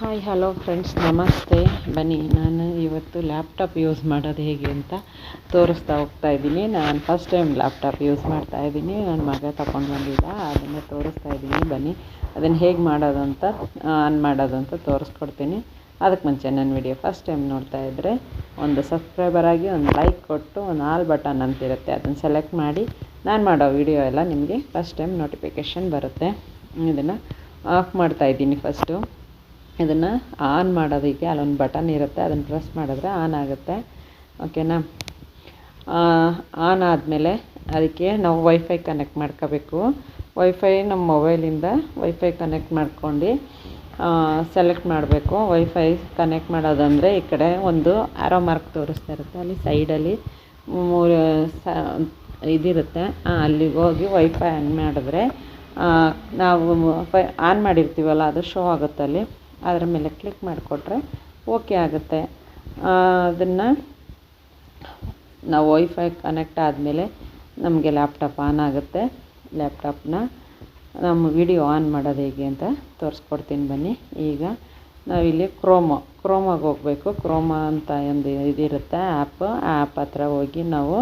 Hi hello friends ನಮಸ್ತೆ. ಬನ್ನಿ, ನಾನು ಇವತ್ತು ಲ್ಯಾಪ್ಟಾಪ್ ಯೂಸ್ ಮಾಡೋದು ಹೇಗೆ ಅಂತ ತೋರಿಸ್ತಾ ಹೋಗ್ತಾ ಇದ್ದೀನಿ. ನಾನು ಫಸ್ಟ್ ಟೈಮ್ ಲ್ಯಾಪ್ಟಾಪ್ ಯೂಸ್ ಮಾಡ್ತಾ ಇದ್ದೀನಿ. ನನ್ನ ಮಗ ತಗೊಂಡು ಬಂದಿದ್ದ, ಅದನ್ನು ತೋರಿಸ್ತಾ ಇದ್ದೀನಿ. ಬನ್ನಿ, ಅದನ್ನು ಹೇಗೆ ಮಾಡೋದು ಅಂತ ಆನ್ ಮಾಡೋದು ಅಂತ ತೋರಿಸ್ಕೊಡ್ತೀನಿ. ಅದಕ್ಕೆ ಮುಂಚೆ ನನ್ನ ವಿಡಿಯೋ ಫಸ್ಟ್ ಟೈಮ್ ನೋಡ್ತಾ ಇದ್ದರೆ ಒಂದು ಸಬ್ಸ್ಕ್ರೈಬರ್ ಆಗಿ ಒಂದು ಲೈಕ್ ಕೊಟ್ಟು, ಒಂದು ಆಲ್ ಬಟನ್ ಅಂತಿರುತ್ತೆ. ಅದನ್ನು ಸೆಲೆಕ್ಟ್ ಮಾಡಿ, ನಾನು ಮಾಡೋ ವಿಡಿಯೋ ಎಲ್ಲ ನಿಮಗೆ ಫಸ್ಟ್ ಟೈಮ್ ನೋಟಿಫಿಕೇಷನ್ ಬರುತ್ತೆ. ಇದನ್ನು ಆಫ್ ಮಾಡ್ತಾ ಇದ್ದೀನಿ ಫಸ್ಟು ಇದನ್ನು ಆನ್ ಮಾಡೋದಕ್ಕೆ ಅಲ್ಲೊಂದು ಬಟನ್ ಇರುತ್ತೆ, ಅದನ್ನು ಪ್ರೆಸ್ ಮಾಡಿದ್ರೆ ಆನ್ ಆಗುತ್ತೆ. ಓಕೆನಾ ಆನ್ ಆದಮೇಲೆ ಅದಕ್ಕೆ ನಾವು ವೈಫೈ ಕನೆಕ್ಟ್ ಮಾಡ್ಕೋಬೇಕು. ವೈಫೈ ನಮ್ಮ ಮೊಬೈಲಿಂದ ವೈಫೈ ಕನೆಕ್ಟ್ ಮಾಡ್ಕೊಂಡು ಸೆಲೆಕ್ಟ್ ಮಾಡಬೇಕು. ವೈಫೈ ಕನೆಕ್ಟ್ ಮಾಡೋದಂದರೆ ಈ ಕಡೆ ಒಂದು ಆರೋ ಮಾರ್ಕ್ ತೋರಿಸ್ತಾ ಇರುತ್ತೆ. ಅಲ್ಲಿ ಸೈಡಲ್ಲಿ ಮೂರು, ಸ, ಇದಿರುತ್ತೆ. ಅಲ್ಲಿಗೆ ಹೋಗಿ ವೈಫೈ ಆನ್ ಮಾಡಿದ್ರೆ ನಾವು ಆನ್ ಮಾಡಿರ್ತೀವಲ್ಲ, ಅದು ಶೋ ಆಗುತ್ತೆ ಅಲ್ಲಿ. ಅದರ ಮೇಲೆ ಕ್ಲಿಕ್ ಮಾಡಿಕೊಟ್ರೆ ಓಕೆ ಆಗುತ್ತೆ. ಅದನ್ನು ನಾವು ವೈಫೈ ಕನೆಕ್ಟ್ ಆದಮೇಲೆ ನಮಗೆ ಲ್ಯಾಪ್ಟಾಪ್ ಆನ್ ಆಗುತ್ತೆ. ಲ್ಯಾಪ್ಟಾಪ್ನ ನಮ್ಮ ವಿಡಿಯೋ ಆನ್ ಮಾಡೋದು ಹೇಗೆ ಅಂತ ತೋರಿಸ್ಕೊಡ್ತೀನಿ ಬನ್ನಿ. ಈಗ ನಾವಿಲ್ಲಿ ಕ್ರೋಮೋ ಕ್ರೋಮಾಗೆ ಹೋಗಬೇಕು. ಕ್ರೋಮಾ ಅಂತ ಒಂದು ಇದಿರುತ್ತೆ ಆ್ಯಪ್ ಆ ಆ್ಯಪ್ ಹತ್ರ ಹೋಗಿ ನಾವು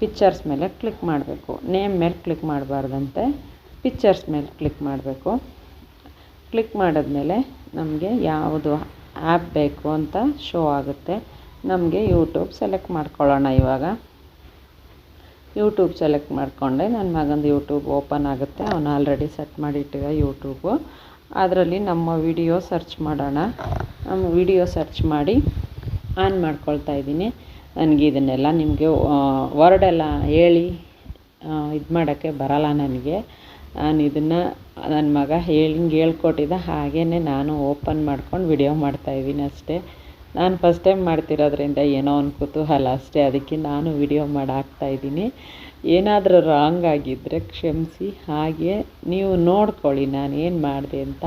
ಪಿಕ್ಚರ್ಸ್ ಮೇಲೆ ಕ್ಲಿಕ್ ಮಾಡಬೇಕು. ನೇಮ್ ಮೇಲೆ ಕ್ಲಿಕ್ ಮಾಡಬಾರ್ದಂತೆ. ಪಿಕ್ಚರ್ಸ್ ಮೇಲೆ ಕ್ಲಿಕ್ ಮಾಡಬೇಕು. ಕ್ಲಿಕ್ ಮಾಡಿದ್ಮೇಲೆ ನಮಗೆ ಯಾವುದು ಆ್ಯಪ್ ಬೇಕು ಅಂತ ಶೋ ಆಗುತ್ತೆ. ನಮಗೆ ಯೂಟ್ಯೂಬ್ ಸೆಲೆಕ್ಟ್ ಮಾಡ್ಕೊಳ್ಳೋಣ ಇವಾಗ. ಯೂಟ್ಯೂಬ್ ಸೆಲೆಕ್ಟ್ ಮಾಡಿಕೊಂಡೆ. ನನ್ನ ಮಗಂದು ಯೂಟ್ಯೂಬ್ ಓಪನ್ ಆಗುತ್ತೆ. ಅವನು ಆಲ್ರೆಡಿ ಸೆಟ್ ಮಾಡಿಟ್ಟಿದೆ ಯೂಟ್ಯೂಬು ಅದರಲ್ಲಿ ನಮ್ಮ ವಿಡಿಯೋ ಸರ್ಚ್ ಮಾಡೋಣ. ನಮ್ಮ ವಿಡಿಯೋ ಸರ್ಚ್ ಮಾಡಿ ಆನ್ ಮಾಡ್ಕೊಳ್ತಾ ಇದ್ದೀನಿ. ನನಗೆ ಇದನ್ನೆಲ್ಲ ನಿಮಗೆ ವರ್ಡೆಲ್ಲ ಹೇಳಿ ಇದು ಮಾಡೋಕ್ಕೆ ಬರಲ್ಲ ನನಗೆ. ನಾನು ಇದನ್ನು ನನ್ನ ಮಗ ಹೇಳಿ, ಹಿಂಗೆ ಹೇಳ್ಕೊಟ್ಟಿದ್ದ ಹಾಗೇ ನಾನು ಓಪನ್ ಮಾಡ್ಕೊಂಡು ವಿಡಿಯೋ ಮಾಡ್ತಾಯಿದ್ದೀನಿ ಅಷ್ಟೇ. ನಾನು ಫಸ್ಟ್ ಟೈಮ್ ಮಾಡ್ತಿರೋದ್ರಿಂದ ಏನೋ ಒಂದು ಕುತೂಹಲ ಅಷ್ಟೇ. ಅದಕ್ಕೆ ನಾನು ವಿಡಿಯೋ ಮಾಡಿ ಹಾಕ್ತಾಯಿದ್ದೀನಿ ಏನಾದರೂ ರಾಂಗ್ ಆಗಿದ್ದರೆ ಕ್ಷಮಿಸಿ. ಹಾಗೆ ನೀವು ನೋಡ್ಕೊಳ್ಳಿ ನಾನು ಏನು ಮಾಡಿದೆ ಅಂತ.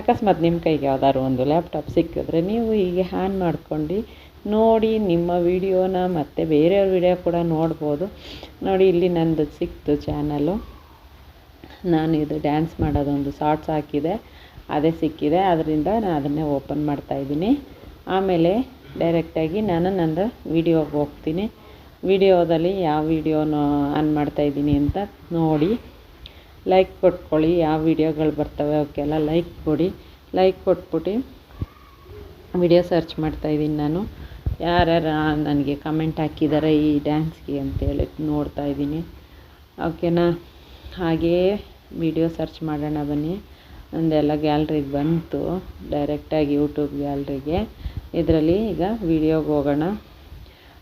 ಅಕಸ್ಮಾತ್ ನಿಮ್ಮ ಕೈಗೆ ಯಾವ್ದಾದ್ರು ಒಂದು ಲ್ಯಾಪ್ಟಾಪ್ ಸಿಕ್ಕಿದ್ರೆ ನೀವು ಹೀಗೆ ಆನ್ ಮಾಡ್ಕೊಂಡು ನೋಡಿ ನಿಮ್ಮ ವಿಡಿಯೋನ ಮತ್ತು ಬೇರೆಯವ್ರ ವಿಡಿಯೋ ಕೂಡ ನೋಡ್ಬೋದು. ನೋಡಿ, ಇಲ್ಲಿ ನಂದು ಸಿಕ್ತು ಚಾನಲು ನಾನು ಇದು ಡ್ಯಾನ್ಸ್ ಮಾಡೋದೊಂದು ಶಾರ್ಟ್ಸ್ ಹಾಕಿದೆ, ಅದೇ ಸಿಕ್ಕಿದೆ ಅದರಿಂದ ನಾನು ಅದನ್ನೇ ಓಪನ್ ಮಾಡ್ತಾಯಿದ್ದೀನಿ ಆಮೇಲೆ ಡೈರೆಕ್ಟಾಗಿ ನಾನು ನಂದು ವಿಡಿಯೋಗೆ ಹೋಗ್ತೀನಿ. ವಿಡಿಯೋದಲ್ಲಿ ಯಾವ ವಿಡಿಯೋನ ಆನ್ ಮಾಡ್ತಾಯಿದ್ದೀನಿ ಅಂತ ನೋಡಿ. ಲೈಕ್ ಕೊಟ್ಕೊಳ್ಳಿ, ಯಾವ ವಿಡಿಯೋಗಳು ಬರ್ತವೆ ಅವಕ್ಕೆಲ್ಲ ಲೈಕ್ ಕೊಡಿ. ಲೈಕ್ ಕೊಟ್ಬಿಟ್ಟು ವಿಡಿಯೋ ಸರ್ಚ್ ಮಾಡ್ತಾಯಿದ್ದೀನಿ ನಾನು. ಯಾರ್ಯಾರು ನನಗೆ ಕಮೆಂಟ್ ಹಾಕಿದ್ದಾರೆ ಈ ಡ್ಯಾನ್ಸ್ಗೆ ಅಂತೇಳಿ ನೋಡ್ತಾ ಇದ್ದೀನಿ. ಓಕೆನಾ ಹಾಗೆಯೇ ವಿಡಿಯೋ ಸರ್ಚ್ ಮಾಡೋಣ ಬನ್ನಿ. ಒಂದೆಲ್ಲ ಗ್ಯಾಲ್ರಿಗೆ ಬಂತು. ಡೈರೆಕ್ಟಾಗಿ ಯೂಟ್ಯೂಬ್ ಗ್ಯಾಲ್ರಿಗೆ ಇದರಲ್ಲಿ ಈಗ ವಿಡಿಯೋಗೆ ಹೋಗೋಣ.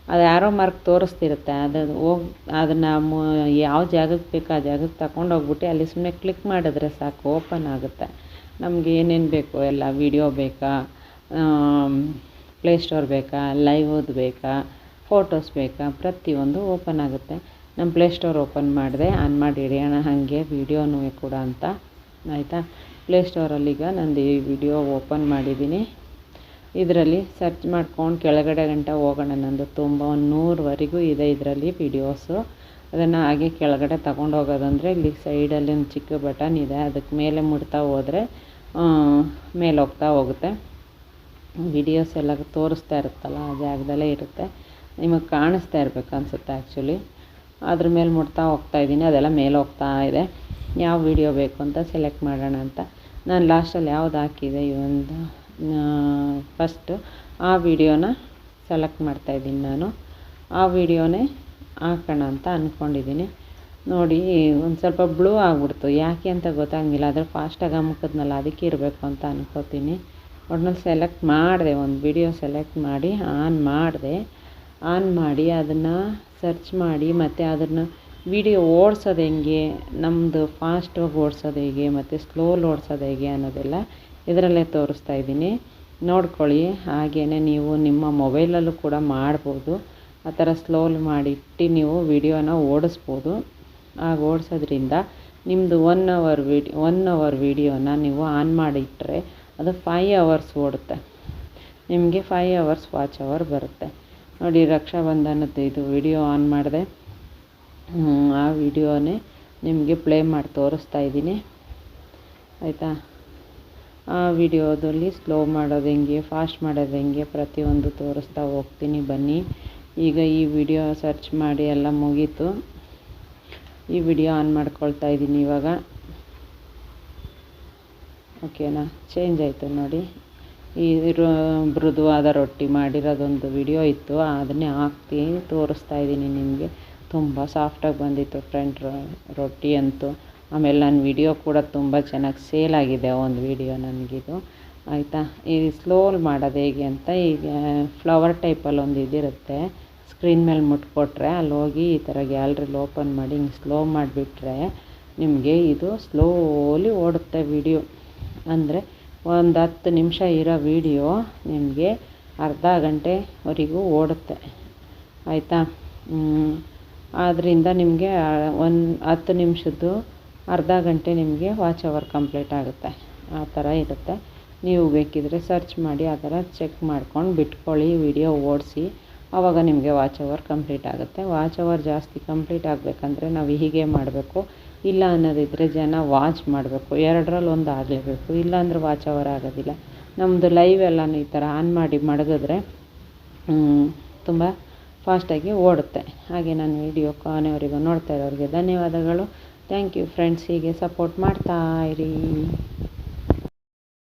ಅದು ಯಾರೋ ಮಾರ್ಕ್ ತೋರಿಸ್ತಿರುತ್ತೆ. ಅದು ಹೋಗಿ, ಅದನ್ನು ಯಾವ ಜಾಗಕ್ಕೆ ಬೇಕೋ ಆ ಜಾಗಕ್ಕೆ ತಗೊಂಡೋಗ್ಬಿಟ್ಟು ಅಲ್ಲಿ ಸುಮ್ಮನೆ ಕ್ಲಿಕ್ ಮಾಡಿದ್ರೆ ಸಾಕು ಓಪನ್ ಆಗುತ್ತೆ. ನಮಗೆ ಏನೇನು ಬೇಕು? ಎಲ್ಲ ವಿಡಿಯೋ ಬೇಕಾ? ಪ್ಲೇಸ್ಟೋರ್ ಬೇಕಾ? ಲೈವ್ದು ಬೇಕಾ? ಫೋಟೋಸ್ ಬೇಕಾ? ಪ್ರತಿಯೊಂದು ಓಪನ್ ಆಗುತ್ತೆ. ನಮ್ಮ ಪ್ಲೇಸ್ಟೋರ್ ಓಪನ್ ಮಾಡಿದೆ. ಆನ್ ಮಾಡಿ ಹಿಡಿಯೋಣ ಹಾಗೆ ವೀಡಿಯೋನೂ ಕೂಡ ಅಂತ. ಆಯಿತಾ? ಪ್ಲೇಸ್ಟೋರಲ್ಲಿ ಈಗ ನಂದು ಈ ವಿಡಿಯೋ ಓಪನ್ ಮಾಡಿದ್ದೀನಿ. ಇದರಲ್ಲಿ ಸರ್ಚ್ ಮಾಡ್ಕೊಂಡು ಕೆಳಗಡೆ ಗಂಟ ಹೋಗೋಣ ನಂದು. ತುಂಬ ಒಂದು ನೂರವರೆಗೂ ಇದೆ ಇದರಲ್ಲಿ ವಿಡಿಯೋಸು ಅದನ್ನು ಹಾಗೆ ಕೆಳಗಡೆ ತಗೊಂಡು ಹೋಗೋದಂದರೆ ಇಲ್ಲಿ ಸೈಡಲ್ಲಿ ಒಂದು ಚಿಕ್ಕ ಬಟನ್ ಇದೆ. ಅದಕ್ಕೆ ಮೇಲೆ ಮುಡ್ತಾ ಹೋದರೆ ಮೇಲೆ ಹೋಗ್ತಾ ಹೋಗುತ್ತೆ. ವಿಡಿಯೋಸ್ ಎಲ್ಲ ತೋರಿಸ್ತಾ ಇರುತ್ತಲ್ಲ, ಆ ಜಾಗದಲ್ಲೇ ಇರುತ್ತೆ. ನಿಮಗೆ ಕಾಣಿಸ್ತಾ ಇರಬೇಕು ಅನಿಸುತ್ತೆ ಆ್ಯಕ್ಚುಲಿ ಅದ್ರ ಮೇಲೆ ಮುಟ್ತಾ ಹೋಗ್ತಾಯಿದ್ದೀನಿ ಅದೆಲ್ಲ ಮೇಲೆ ಹೋಗ್ತಾ ಇದೆ. ಯಾವ ವಿಡಿಯೋ ಬೇಕು ಅಂತ ಸೆಲೆಕ್ಟ್ ಮಾಡೋಣ ಅಂತ. ನಾನು ಲಾಸ್ಟಲ್ಲಿ ಯಾವ್ದು ಹಾಕಿದೆ ಒಂದು ಫಸ್ಟು ಆ ವಿಡಿಯೋನ ಸೆಲೆಕ್ಟ್ ಮಾಡ್ತಾ ಇದ್ದೀನಿ ನಾನು. ಆ ವಿಡಿಯೋನೇ ಹಾಕೋಣ ಅಂತ ಅಂದ್ಕೊಂಡಿದ್ದೀನಿ ನೋಡಿ, ಒಂದು ಸ್ವಲ್ಪ ಬ್ಲೂ ಆಗಿಬಿಡ್ತು. ಯಾಕೆ ಅಂತ ಗೊತ್ತಾಗಿಲ್ಲ ಆದರೆ ಫಾಸ್ಟಾಗಿ ಅಮ್ಕದ್ನಲ್ಲ ಅದಕ್ಕೆ ಇರಬೇಕು ಅಂತ ಅನ್ಕೋತೀನಿ. ಒಟ್ನಲ್ಲಿ ಸೆಲೆಕ್ಟ್ ಮಾಡಿದೆ, ಒಂದು ವಿಡಿಯೋ ಸೆಲೆಕ್ಟ್ ಮಾಡಿ ಆನ್ ಮಾಡಿದೆ. ಆನ್ ಮಾಡಿ ಅದನ್ನು ಸರ್ಚ್ ಮಾಡಿ ಮತ್ತು ಅದನ್ನು ವಿಡಿಯೋ ಓಡ್ಸೋದು ಹೆಂಗೆ ನಮ್ಮದು ಫಾಸ್ಟಾಗಿ ಓಡ್ಸೋದು ಹೇಗೆ, ಮತ್ತು ಸ್ಲೋಲಿ ಓಡ್ಸೋದು ಹೇಗೆ ಅನ್ನೋದೆಲ್ಲ ಇದರಲ್ಲೇ ತೋರಿಸ್ತಾ ಇದ್ದೀನಿ. ನೋಡ್ಕೊಳ್ಳಿ ಹಾಗೆಯೇ ನೀವು ನಿಮ್ಮ ಮೊಬೈಲಲ್ಲೂ ಕೂಡ ಮಾಡ್ಬೋದು. ಆ ಥರ ಸ್ಲೋಲಿ ಮಾಡಿಟ್ಟು ನೀವು ವಿಡಿಯೋನ ಓಡಿಸ್ಬೋದು. ಆಗ ಓಡಿಸೋದ್ರಿಂದ ನಿಮ್ಮದು ಒನ್ ಅವರ್ ವಿಡಿ ಒನ್ ಅವರ್ ವಿಡಿಯೋನ ನೀವು ಆನ್ ಮಾಡಿಟ್ಟರೆ ಅದು ಫೈ ಅವರ್ಸ್ ಓಡುತ್ತೆ. ನಿಮಗೆ ಫೈ ಅವರ್ಸ್ ವಾಚ್ ಅವರ್ ಬರುತ್ತೆ. ನೋಡಿ ರಕ್ಷಾಬಂಧನದ್ದು ಇದು ವಿಡಿಯೋ ಆನ್ ಮಾಡಿದೆ. ಆ ವಿಡಿಯೋನೇ ನಿಮಗೆ ಪ್ಲೇ ಮಾಡಿ ತೋರಿಸ್ತಾ ಇದ್ದೀನಿ. ಆಯಿತಾ? ಆ ವಿಡಿಯೋದಲ್ಲಿ ಸ್ಲೋ ಮಾಡೋದು ಹೆಂಗೆ ಫಾಸ್ಟ್ ಮಾಡೋದು ಹೆಂಗೆ ಪ್ರತಿಯೊಂದು ತೋರಿಸ್ತಾ ಹೋಗ್ತೀನಿ ಬನ್ನಿ. ಈಗ ಈ ವಿಡಿಯೋ ಸರ್ಚ್ ಮಾಡಿ ಎಲ್ಲ ಮುಗೀತು. ಈ ವಿಡಿಯೋ ಆನ್ ಮಾಡ್ಕೊಳ್ತಾ ಇದ್ದೀನಿ ಇವಾಗ. ಓಕೆನಾ ಚೇಂಜ್ ಆಯಿತು ನೋಡಿ. ಈ ರೋ, ಮೃದುವಾದ ರೊಟ್ಟಿ ಮಾಡಿರೋದೊಂದು ವಿಡಿಯೋ ಇತ್ತು. ಅದನ್ನೇ ಹಾಕ್ತಿ ತೋರಿಸ್ತಾ ಇದ್ದೀನಿ ನಿಮಗೆ. ತುಂಬ ಸಾಫ್ಟಾಗಿ ಬಂದಿತ್ತು ಫ್ರೆಂಡ್ ರೊಟ್ಟಿ ಅಂತೂ. ಆಮೇಲೆ ನನ್ನ ವಿಡಿಯೋ ಕೂಡ ತುಂಬ ಚೆನ್ನಾಗಿ ಸೇಲ್ ಆಗಿದೆ, ಒಂದು ವಿಡಿಯೋ ನನಗಿದು. ಆಯಿತಾ? ಈ ಸ್ಲೋ ಮಾಡೋದು ಹೇಗೆ ಅಂತ, ಈಗ ಫ್ಲವರ್ ಟೈಪಲ್ಲಿ ಒಂದು ಇದಿರುತ್ತೆ. ಸ್ಕ್ರೀನ್ ಮೇಲೆ ಮುಟ್ಕೊಟ್ರೆ ಅಲ್ಲಿ ಹೋಗಿ ಈ ಥರ ಗ್ಯಾಲ್ರಿಲಿ ಓಪನ್ ಮಾಡಿ ಹಿಂಗೆ ಸ್ಲೋ ಮಾಡಿಬಿಟ್ರೆ ನಿಮಗೆ ಇದು ಸ್ಲೋಲಿ ಓಡುತ್ತೆ ವಿಡಿಯೋ ಅಂದರೆ ಒಂದು ಹತ್ತು ನಿಮಿಷ ಇರೋ ವಿಡಿಯೋ ನಿಮಗೆ ಅರ್ಧ ಗಂಟೆವರೆಗೂ ಓಡುತ್ತೆ. ಆಯಿತಾ? ಆದ್ದರಿಂದ ನಿಮಗೆ ಒಂದು ಹತ್ತು ನಿಮಿಷದ್ದು ಅರ್ಧ ಗಂಟೆ ನಿಮಗೆ ವಾಚ್ ಅವರ್ ಕಂಪ್ಲೀಟ್ ಆಗುತ್ತೆ. ಆ ಥರ ಇರುತ್ತೆ. ನೀವು ಬೇಕಿದ್ದರೆ ಸರ್ಚ್ ಮಾಡಿ, ಆ ಥರ ಚೆಕ್ ಮಾಡ್ಕೊಂಡು ಬಿಟ್ಕೊಳ್ಳಿ, ವಿಡಿಯೋ ಓಡಿಸಿ ಆವಾಗ ನಿಮಗೆ ವಾಚ್ ಅವರ್ ಕಂಪ್ಲೀಟ್ ಆಗುತ್ತೆ. ವಾಚ್ ಅವರ್ ಜಾಸ್ತಿ ಕಂಪ್ಲೀಟ್ ಆಗಬೇಕಂದ್ರೆ ನಾವು ಹೀಗೆ ಮಾಡಬೇಕು. ಇಲ್ಲ ಅನ್ನೋದಿದ್ದರೆ ಜನ ವಾಚ್ ಮಾಡಬೇಕು. ಎರಡರಲ್ಲಿ ಒಂದು ಆಗಲೇಬೇಕು. ಇಲ್ಲಾಂದ್ರೆ ವಾಚ್ ಅವರ್ ಆಗೋದಿಲ್ಲ. ನಮ್ಮದು ಲೈವ್ ಎಲ್ಲನೂ ಈ ಥರ ಆನ್ ಮಾಡಿ ಮಡಗಿದ್ರೆ ತುಂಬ ಫಾಸ್ಟಾಗಿ ಓಡುತ್ತೆ. ಹಾಗೆ ನಾನು ವಿಡಿಯೋ ಕೊನೆವರೆಗೂ ನೋಡ್ತಾ ಇರೋರಿಗೆ ಧನ್ಯವಾದಗಳು. ಥ್ಯಾಂಕ್ ಯು ಫ್ರೆಂಡ್ಸ್ ಹೀಗೆ ಸಪೋರ್ಟ್ ಮಾಡ್ತಾ ಇರಿ.